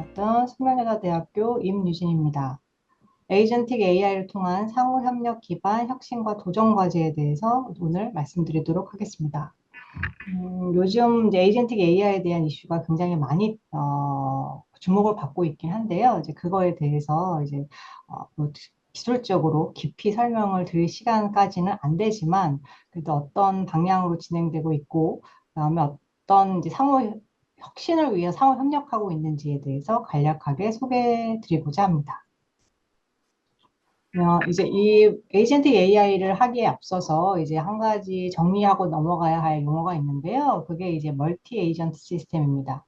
설명드렸던 숙명여자대학교 임유진입니다. 에이전틱 AI를 통한 상호협력 기반 혁신과 도전 과제에 대해서 오늘 말씀드리도록 하겠습니다. 음, 요즘 이제 에이전틱 AI에 대한 이슈가 굉장히 많이 어, 주목을 받고 있긴 한데요. 이제 그거에 대해서 이제 어, 뭐 기술적으로 깊이 설명을 드릴 시간까지는 안 되지만 그래도 어떤 방향으로 진행되고 있고 그다음에 어떤 이제 상호 혁신을 위해 상호 협력하고 있는지에 대해서 간략하게 소개해 드리고자 합니다. 어, 이제 이 에이전틱 AI를 하기에 앞서서 이제 한 가지 정리하고 넘어가야 할 용어가 있는데요. 그게 이제 멀티 에이전트 시스템입니다.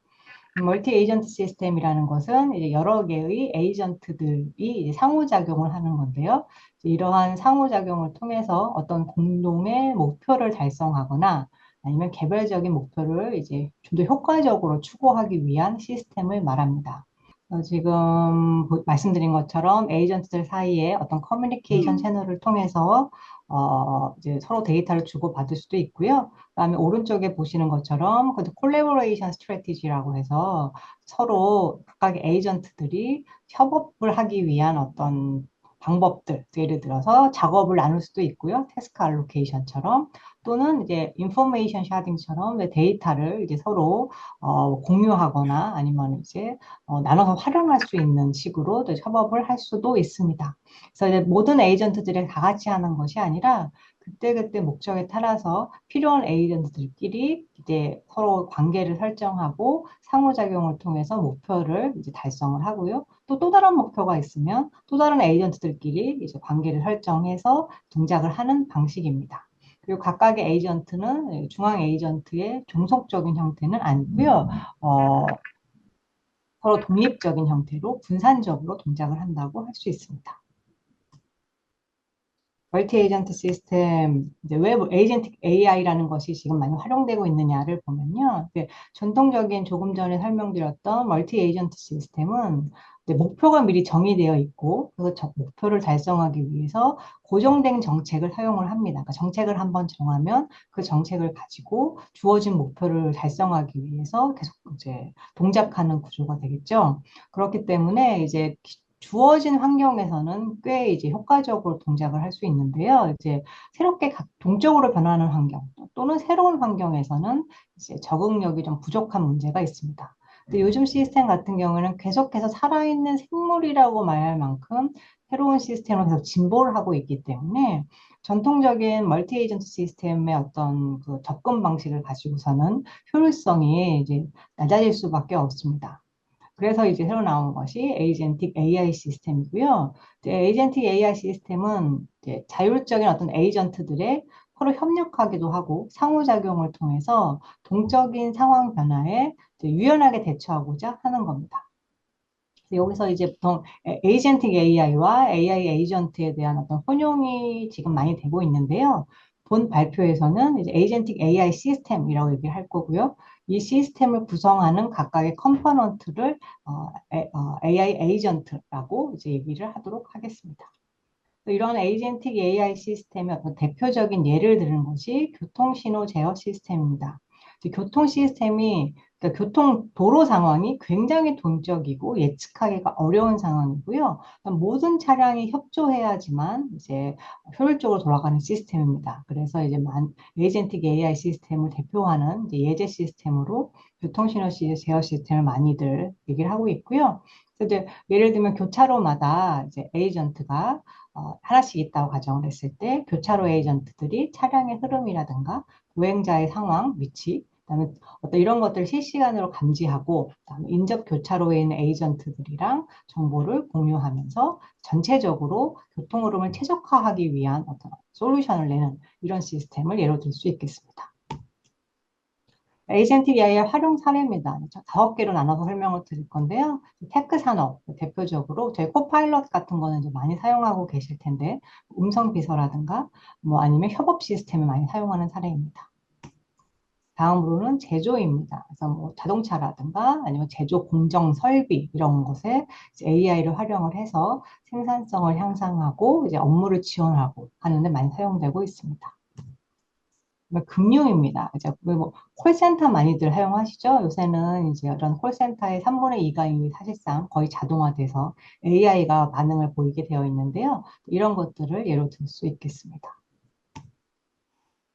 멀티 에이전트 시스템이라는 것은 이제 여러 개의 에이전트들이 상호작용을 하는 건데요. 이러한 상호작용을 통해서 어떤 공동의 목표를 달성하거나 아니면 개별적인 목표를 이제 좀 더 효과적으로 추구하기 위한 시스템을 말합니다. 어, 지금 말씀드린 것처럼 에이전트들 사이에 어떤 커뮤니케이션 음. 채널을 통해서 어, 이제 서로 데이터를 주고받을 수도 있고요. 그다음에 오른쪽에 보시는 것처럼 그 콜레버레이션 스트래티지라고 해서 서로 각각의 에이전트들이 협업을 하기 위한 어떤 방법들, 예를 들어서 작업을 나눌 수도 있고요. 태스크 알로케이션처럼 또는 이제 인포메이션 샤딩처럼 데이터를 이제 서로 어, 공유하거나 아니면 이제 어, 나눠서 활용할 수 있는 식으로 협업을 할 수도 있습니다. 그래서 이제 모든 에이전트들이 다 같이 하는 것이 아니라 그때그때 목적에 따라서 필요한 에이전트들끼리 이제 서로 관계를 설정하고 상호작용을 통해서 목표를 이제 달성을 하고요. 또 또 다른 목표가 있으면 또 다른 에이전트들끼리 이제 관계를 설정해서 동작을 하는 방식입니다. 그리고 각각의 에이전트는 중앙 에이전트의 종속적인 형태는 아니고요. 어, 서로 독립적인 형태로 분산적으로 동작을 한다고 할 수 있습니다. 멀티 에이전트 시스템, 이제 왜 에이전틱 AI라는 것이 지금 많이 활용되고 있느냐를 보면요. 전통적인 조금 전에 설명드렸던 멀티 에이전트 시스템은 목표가 미리 정의되어 있고 그래서 저, 목표를 달성하기 위해서 고정된 정책을 사용을 합니다. 그러니까 정책을 한번 정하면 그 정책을 가지고 주어진 목표를 달성하기 위해서 계속 이제 동작하는 구조가 되겠죠. 그렇기 때문에 이제 주어진 환경에서는 꽤 이제 효과적으로 동작을 할 수 있는데요. 이제 새롭게 각 동적으로 변하는 환경 또는 새로운 환경에서는 이제 적응력이 좀 부족한 문제가 있습니다. 근데 요즘 시스템 같은 경우는 계속해서 살아있는 생물이라고 말할 만큼 새로운 시스템으로 계속 진보를 하고 있기 때문에 전통적인 멀티 에이전트 시스템의 어떤 그 접근 방식을 가지고서는 효율성이 이제 낮아질 수밖에 없습니다. 그래서 이제 새로 나온 것이 에이전틱 AI 시스템이고요. 에이전틱 AI 시스템은 자율적인 어떤 에이전트들의 서로 협력하기도 하고 상호작용을 통해서 동적인 상황 변화에 유연하게 대처하고자 하는 겁니다. 여기서 이제 보통 에이전틱 AI와 AI 에이전트에 대한 어떤 혼용이 지금 많이 되고 있는데요. 본 발표에서는 이제 에이전틱 AI 시스템이라고 얘기를 할 거고요. 이 시스템을 구성하는 각각의 컴포넌트를 어, 어, AI 에이전트라고 이제 얘기를 하도록 하겠습니다. 이런 에이전틱 AI 시스템의 어떤 대표적인 예를 드는 것이 교통신호 제어 시스템입니다. 교통 시스템이 그러니까 교통 도로 상황이 굉장히 동적이고 예측하기가 어려운 상황이고요. 모든 차량이 협조해야지만 이제 효율적으로 돌아가는 시스템입니다. 그래서 이제 만, 에이전틱 AI 시스템을 대표하는 예제 시스템으로 교통 신호 제어 시스템을 많이들 얘기를 하고 있고요. 이제 예를 들면 교차로마다 이제 에이전트가 어, 하나씩 있다고 가정을 했을 때 교차로 에이전트들이 차량의 흐름이라든가 보행자의 상황, 위치, 그다음에 어떤 이런 것들을 실시간으로 감지하고 그다음에 인접 교차로에 있는 에이전트들이랑 정보를 공유하면서 전체적으로 교통 흐름을 최적화하기 위한 어떤 솔루션을 내는 이런 시스템을 예로 들 수 있겠습니다. 에이전틱 AI의 활용 사례입니다. 다섯 개로 나눠서 설명을 드릴 건데요. 테크 산업 대표적으로 저희 코파일럿 같은 거는 이제 많이 사용하고 계실 텐데 음성 비서라든가 뭐 아니면 협업 시스템을 많이 사용하는 사례입니다. 다음으로는 제조입니다. 그래서 뭐 자동차라든가 아니면 제조 공정 설비 이런 것에 AI를 활용을 해서 생산성을 향상하고 이제 업무를 지원하고 하는데 많이 사용되고 있습니다. 금융입니다. 이제 뭐 콜센터 많이들 사용하시죠? 요새는 이제 이런 콜센터의 3분의 2가 이미 사실상 거의 자동화돼서 AI가 반응을 보이게 되어 있는데요. 이런 것들을 예로 들 수 있겠습니다.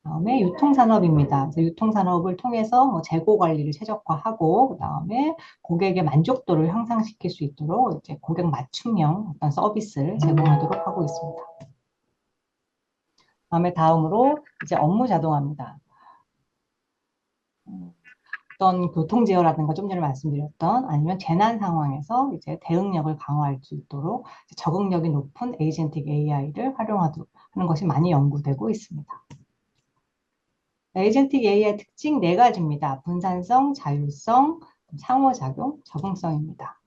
다음에 유통산업입니다. 유통산업을 통해서 뭐 재고 관리를 최적화하고 그다음에 고객의 만족도를 향상시킬 수 있도록 이제 고객 맞춤형 어떤 서비스를 제공하도록 하고 있습니다. 다음에 다음으로 이제 업무 자동화입니다. 어떤 교통 제어라든가 좀 전에 말씀드렸던 아니면 재난 상황에서 이제 대응력을 강화할 수 있도록 적응력이 높은 에이전틱 AI를 활용하도록 하는 것이 많이 연구되고 있습니다. 에이전틱 AI의 특징 네 가지입니다. 분산성, 자율성, 상호작용, 적응성입니다.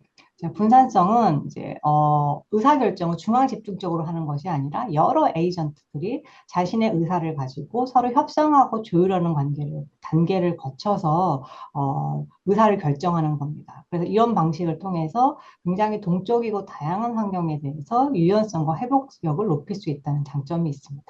분산성은 이제 어, 의사결정을 중앙 집중적으로 하는 것이 아니라 여러 에이전트들이 자신의 의사를 가지고 서로 협상하고 조율하는 관계를 단계를 거쳐서 어, 의사를 결정하는 겁니다. 그래서 이런 방식을 통해서 굉장히 동적이고 다양한 환경에 대해서 유연성과 회복력을 높일 수 있다는 장점이 있습니다.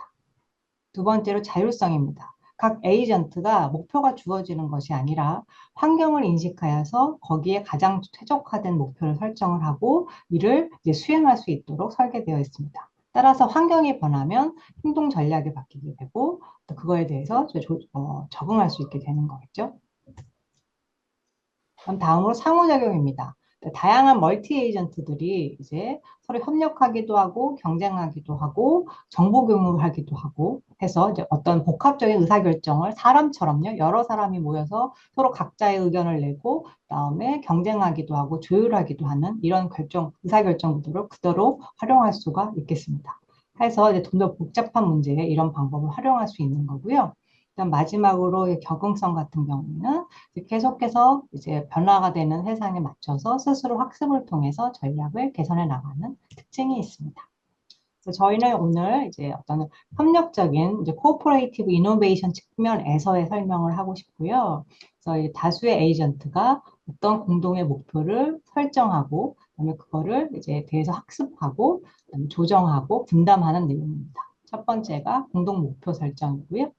두 번째로 자율성입니다. 각 에이전트가 목표가 주어지는 것이 아니라 환경을 인식하여서 거기에 가장 최적화된 목표를 설정을 하고 이를 이제 수행할 수 있도록 설계되어 있습니다. 따라서 환경이 변하면 행동 전략이 바뀌게 되고 그거에 대해서 어, 적응할 수 있게 되는 거겠죠. 그럼 다음으로 상호작용입니다. 다양한 멀티 에이전트들이 이제 서로 협력하기도 하고 경쟁하기도 하고 정보 공유하기도 하고 해서 이제 어떤 복합적인 의사결정을 사람처럼요 여러 사람이 모여서 서로 각자의 의견을 내고 그다음에 경쟁하기도 하고 조율하기도 하는 이런 결정 의사결정 구도를 그대로 활용할 수가 있겠습니다. 해서 이제 좀 더 복잡한 문제에 이런 방법을 활용할 수 있는 거고요. 그다음 마지막으로 적응성 같은 경우에는 계속해서 이제 변화가 되는 세상에 맞춰서 스스로 학습을 통해서 전략을 개선해 나가는 특징이 있습니다. 그래서 저희는 오늘 이제 어떤 협력적인 이제 코퍼레이티브 이노베이션 측면에서의 설명을 하고 싶고요. 그래서 다수의 에이전트가 어떤 공동의 목표를 설정하고 그다음에 그거를 이제 대해서 학습하고 조정하고 분담하는 내용입니다. 첫 번째가 공동 목표 설정이고요.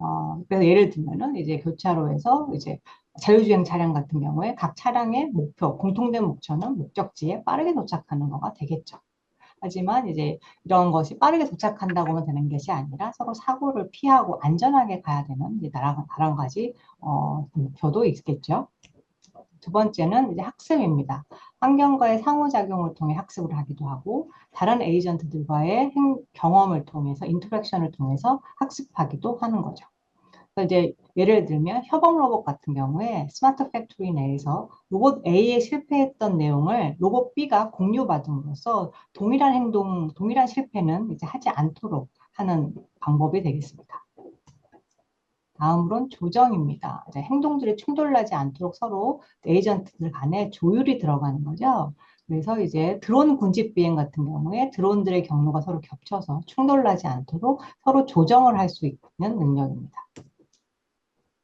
어, 그래서 예를 들면은 이제 교차로에서 이제 자율주행 차량 같은 경우에 각 차량의 목표, 공통된 목표는 목적지에 빠르게 도착하는 거가 되겠죠. 하지만 이제 이런 것이 빠르게 도착한다고만 되는 것이 아니라 서로 사고를 피하고 안전하게 가야 되는 다른, 다른 가지 어, 목표도 있겠죠. 두 번째는 이제 학습입니다. 환경과의 상호작용을 통해 학습을 하기도 하고 다른 에이전트들과의 행, 경험을 통해서 인터랙션을 통해서 학습하기도 하는 거죠. 이제 예를 들면 협업 로봇 같은 경우에 스마트 팩토리 내에서 로봇 A에 실패했던 내용을 로봇 B가 공유받음으로써 동일한 행동, 동일한 실패는 이제 하지 않도록 하는 방법이 되겠습니다. 다음으로는 조정입니다. 행동들이 충돌나지 않도록 서로 에이전트들 간에 조율이 들어가는 거죠. 그래서 이제 드론 군집 비행 같은 경우에 드론들의 경로가 서로 겹쳐서 충돌나지 않도록 서로 조정을 할 수 있는 능력입니다.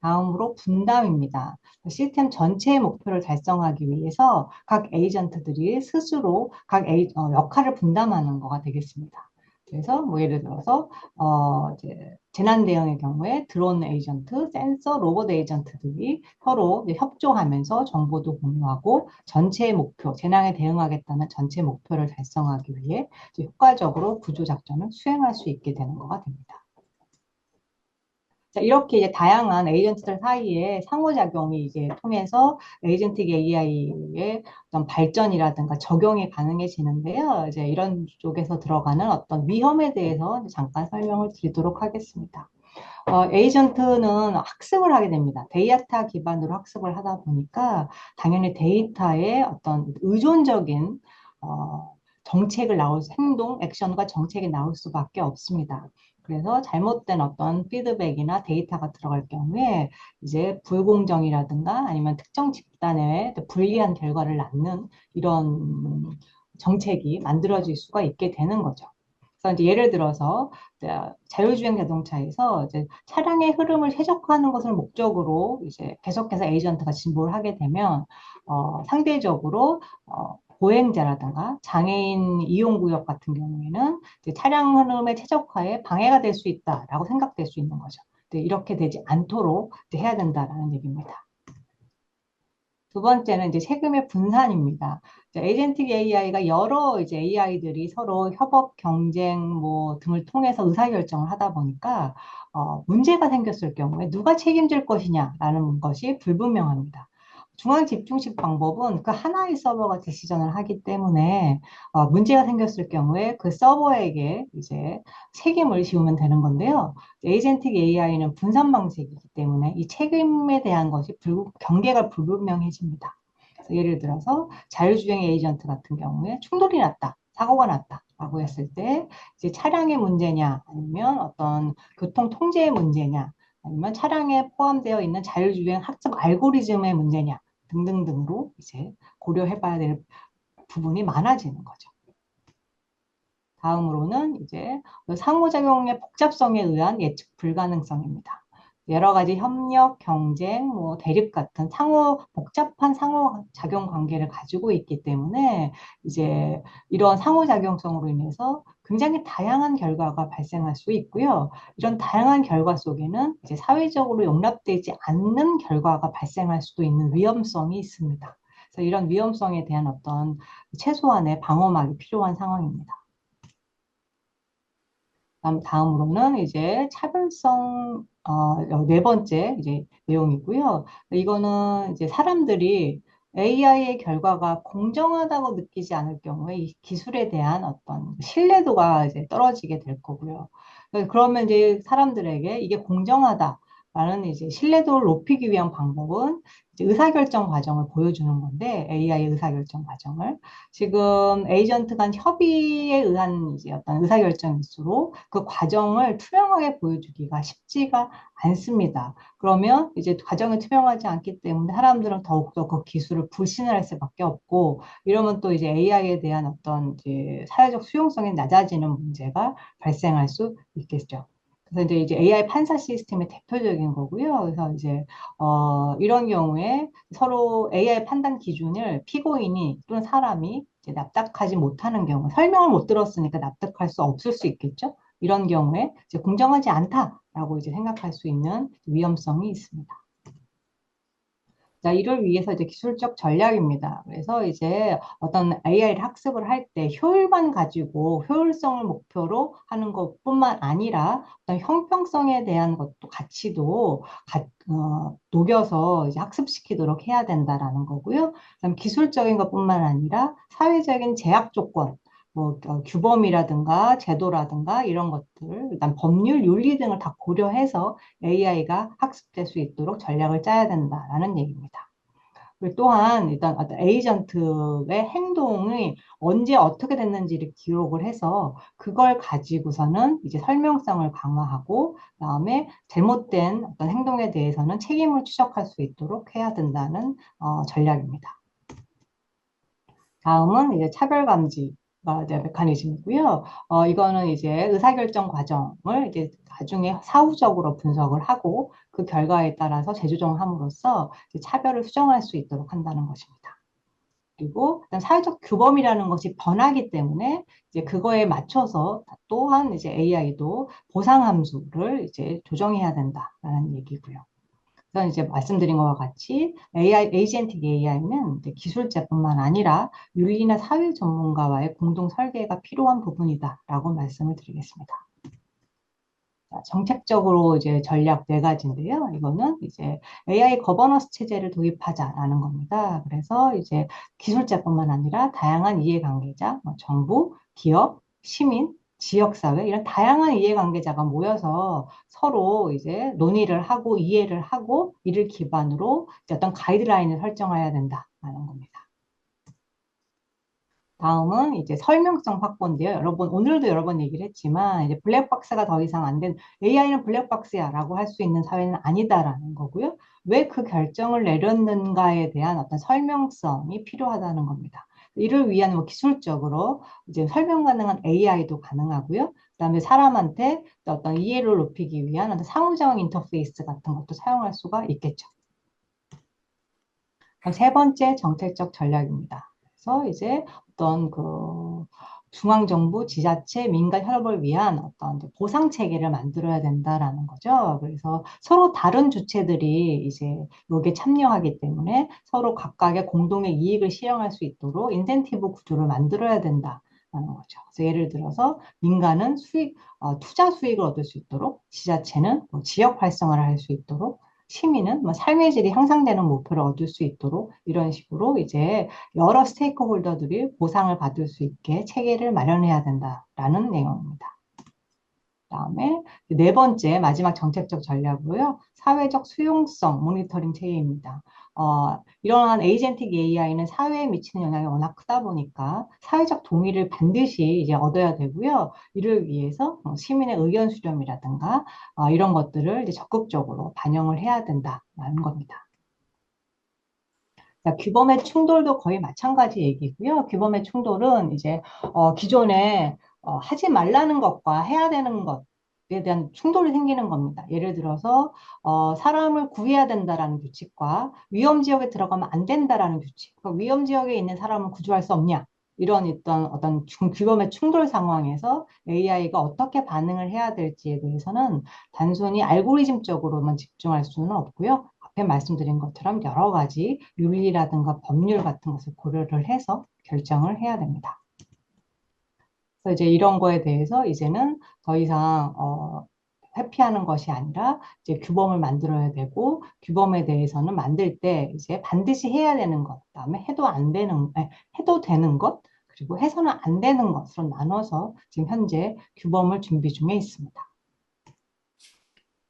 다음으로 분담입니다. 시스템 전체의 목표를 달성하기 위해서 각 에이전트들이 스스로 각 에이, 어, 역할을 분담하는 거가 되겠습니다. 그래서 뭐 예를 들어서 어 이제 재난 대응의 경우에 드론 에이전트, 센서, 로봇 에이전트들이 서로 협조하면서 정보도 공유하고 전체의 목표, 재난에 대응하겠다는 전체 목표를 달성하기 위해 효과적으로 구조 작전을 수행할 수 있게 되는 거가 됩니다. 자, 이렇게 이제 다양한 에이전트들 사이에 상호작용이 이제 통해서 에이전틱 AI의 어떤 발전이라든가 적용이 가능해지는데요. 이제 이런 쪽에서 들어가는 어떤 위험에 대해서 잠깐 설명을 드리도록 하겠습니다. 어, 에이전트는 학습을 하게 됩니다. 데이터 기반으로 학습을 하다 보니까 당연히 데이터의 어떤 의존적인 어, 정책을 나올 행동, 액션과 정책이 나올 수밖에 없습니다. 그래서 잘못된 어떤 피드백이나 데이터가 들어갈 경우에 이제 불공정이라든가 아니면 특정 집단에 불리한 결과를 낳는 이런 정책이 만들어질 수가 있게 되는 거죠. 그래서 이제 예를 들어서 자율주행 자동차에서 이제 차량의 흐름을 최적화하는 것을 목적으로 이제 계속해서 에이전트가 진보를 하게 되면 어, 상대적으로 어, 보행자라든가 장애인 이용구역 같은 경우에는 차량 흐름의 최적화에 방해가 될 수 있다라고 생각될 수 있는 거죠. 이렇게 되지 않도록 해야 된다라는 얘기입니다. 두 번째는 이제 세금의 분산입니다. 에이전틱 AI가 여러 이제 AI들이 서로 협업, 경쟁 뭐 등을 통해서 의사결정을 하다 보니까 어, 문제가 생겼을 경우에 누가 책임질 것이냐라는 것이 불분명합니다. 중앙 집중식 방법은 그 하나의 서버가 디시전을 하기 때문에 어, 문제가 생겼을 경우에 그 서버에게 이제 책임을 지우면 되는 건데요. 에이젠틱 AI는 분산 방식이기 때문에 이 책임에 대한 것이 불, 경계가 불분명해집니다. 예를 들어서 자율주행 에이전트 같은 경우에 충돌이 났다, 사고가 났다. 라고 했을 때 이제 차량의 문제냐 아니면 어떤 교통 통제의 문제냐 아니면 차량에 포함되어 있는 자율주행 학습 알고리즘의 문제냐 등등등으로 이제 고려해 봐야 될 부분이 많아지는 거죠. 다음으로는 이제 상호작용의 복잡성에 의한 예측 불가능성입니다. 여러 가지 협력, 경쟁, 뭐 대립 같은 상호 복잡한 상호 작용 관계를 가지고 있기 때문에 이제 이런 상호 작용성으로 인해서 굉장히 다양한 결과가 발생할 수 있고요. 이런 다양한 결과 속에는 이제 사회적으로 용납되지 않는 결과가 발생할 수도 있는 위험성이 있습니다. 그래서 이런 위험성에 대한 어떤 최소한의 방어막이 필요한 상황입니다. 다음으로는 이제 차별성 어, 네 번째 이제 내용이고요. 이거는 이제 사람들이 AI의 결과가 공정하다고 느끼지 않을 경우에 이 기술에 대한 어떤 신뢰도가 이제 떨어지게 될 거고요. 그러면 이제 사람들에게 이게 공정하다 라는 이제 신뢰도를 높이기 위한 방법은 의사결정 과정을 보여주는 건데 AI 의사결정 과정을 지금 에이전트 간 협의에 의한 이제 어떤 의사결정일수록 그 과정을 투명하게 보여주기가 쉽지가 않습니다. 그러면 이제 과정이 투명하지 않기 때문에 사람들은 더욱더 그 기술을 불신을 할 수밖에 없고 이러면 또 이제 AI에 대한 어떤 이제 사회적 수용성이 낮아지는 문제가 발생할 수 있겠죠. 그래서 이제, 이제 AI 판사 시스템의 대표적인 거고요. 그래서 이제 어, 이런 경우에 서로 AI 판단 기준을 피고인이 또는 사람이 이제 납득하지 못하는 경우, 설명을 못 들었으니까 납득할 수 없을 수 있겠죠. 이런 경우에 이제 공정하지 않다라고 이제 생각할 수 있는 위험성이 있습니다. 자, 이를 위해서 이제 기술적 전략입니다. 그래서 이제 어떤 AI를 학습을 할 때 효율만 가지고 효율성을 목표로 하는 것뿐만 아니라 어떤 형평성에 대한 것도 가치도 가, 어, 녹여서 이제 학습시키도록 해야 된다라는 거고요. 그다음 기술적인 것뿐만 아니라 사회적인 제약 조건, 뭐 어, 규범이라든가 제도라든가 이런 것들, 일단 법률, 윤리 등을 다 고려해서 AI가 학습될 수 있도록 전략을 짜야 된다라는 얘기입니다. 또한 일단 에이전트의 행동이 언제 어떻게 됐는지를 기록을 해서 그걸 가지고서는 이제 설명성을 강화하고 그다음에 잘못된 어떤 행동에 대해서는 책임을 추적할 수 있도록 해야 된다는 어, 전략입니다. 다음은 이제 차별 감지 메커니즘이고요. 어, 이거는 이제 의사결정 과정을 이제 나중에 사후적으로 분석을 하고 그 결과에 따라서 재조정함으로써 차별을 수정할 수 있도록 한다는 것입니다. 그리고 사회적 규범이라는 것이 변하기 때문에 이제 그거에 맞춰서 또한 이제 AI도 보상 함수를 이제 조정해야 된다라는 얘기고요. 그래서 이제 말씀드린 것과 같이 AI, 에이젠틱 AI는 기술자뿐만 아니라 윤리나 사회 전문가와의 공동 설계가 필요한 부분이다라고 말씀을 드리겠습니다. 정책적으로 이제 전략 네 가지인데요. 이거는 이제 AI 거버넌스 체제를 도입하자라는 겁니다. 그래서 이제 기술자뿐만 아니라 다양한 이해관계자, 뭐 정부, 기업, 시민, 지역사회 이런 다양한 이해관계자가 모여서 서로 이제 논의를 하고 이해를 하고 이를 기반으로 어떤 가이드라인을 설정해야 된다라는 겁니다. 다음은 이제 설명성 확보인데요. 여러분 오늘도 여러 번 얘기를 했지만 이제 블랙박스가 더 이상 안 된 AI는 블랙박스야라고 할 수 있는 사회는 아니다라는 거고요. 왜 그 결정을 내렸는가에 대한 어떤 설명성이 필요하다는 겁니다. 이를 위한 뭐 기술적으로 이제 설명 가능한 AI도 가능하고요. 그다음에 사람한테 어떤 이해를 높이기 위한 어떤 상호작용 인터페이스 같은 것도 사용할 수가 있겠죠. 세 번째 정책적 전략입니다. 그래서 이제 어떤 그 중앙정부, 지자체, 민간 협업을 위한 어떤 보상 체계를 만들어야 된다라는 거죠. 그래서 서로 다른 주체들이 이제 여기에 참여하기 때문에 서로 각각의 공동의 이익을 실현할 수 있도록 인센티브 구조를 만들어야 된다. 라는 거죠. 그래서 예를 들어서 민간은 수익, 어, 투자 수익을 얻을 수 있도록 지자체는 뭐 지역 활성화를 할 수 있도록 시민은 뭐 삶의 질이 향상되는 목표를 얻을 수 있도록 이런 식으로 이제 여러 스테이크홀더들이 보상을 받을 수 있게 체계를 마련해야 된다라는 내용입니다. 다음에 네 번째 마지막 정책적 전략으로요. 사회적 수용성 모니터링 체계입니다. 어, 이러한 에이젠틱 AI는 사회에 미치는 영향이 워낙 크다 보니까 사회적 동의를 반드시 이제 얻어야 되고요. 이를 위해서 어, 시민의 의견 수렴이라든가 어, 이런 것들을 이제 적극적으로 반영을 해야 된다라는 겁니다. 자, 규범의 충돌도 거의 마찬가지 얘기고요. 규범의 충돌은 이제 어, 기존에 어, 하지 말라는 것과 해야 되는 것에 대한 충돌이 생기는 겁니다. 예를 들어서 어, 사람을 구해야 된다라는 규칙과 위험 지역에 들어가면 안 된다라는 규칙. 그러니까 위험 지역에 있는 사람을 구조할 수 없냐? 이런 어떤 어떤 규범의 충돌 상황에서 AI가 어떻게 반응을 해야 될지에 대해서는 단순히 알고리즘적으로만 집중할 수는 없고요. 앞에 말씀드린 것처럼 여러 가지 윤리라든가 법률 같은 것을 고려를 해서 결정을 해야 됩니다. 그래서 이제 이런 거에 대해서 이제는 더 이상 어, 회피하는 것이 아니라 이제 규범을 만들어야 되고 규범에 대해서는 만들 때 이제 반드시 해야 되는 것, 그다음에 해도 안 되는, 아니, 해도 되는 것, 그리고 해서는 안 되는 것으로 나눠서 지금 현재 규범을 준비 중에 있습니다.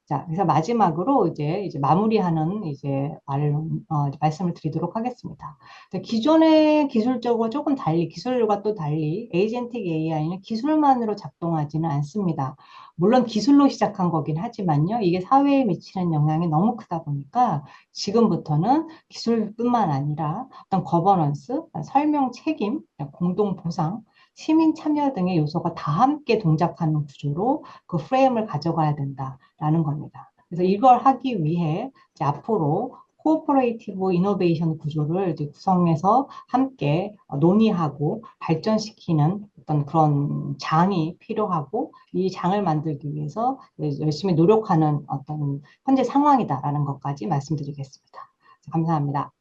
자, 그래서 마지막으로 이제, 이제 마무리하는 이제 말을, 어, 말씀을 드리도록 하겠습니다. 기존의 기술적으로 조금 달리, 기술과 또 달리 에이젠틱 AI는 기술만으로 작동하지는 않습니다. 물론 기술로 시작한 거긴 하지만요. 이게 사회에 미치는 영향이 너무 크다 보니까 지금부터는 기술뿐만 아니라 어떤 거버넌스, 설명 책임, 공동 보상, 시민 참여 등의 요소가 다 함께 동작하는 구조로 그 프레임을 가져가야 된다라는 겁니다. 그래서 이걸 하기 위해 이제 앞으로 코오퍼레이티브 이노베이션 구조를 이제 구성해서 함께 논의하고 발전시키는 어떤 그런 장이 필요하고 이 장을 만들기 위해서 열심히 노력하는 어떤 현재 상황이다라는 것까지 말씀드리겠습니다. 감사합니다.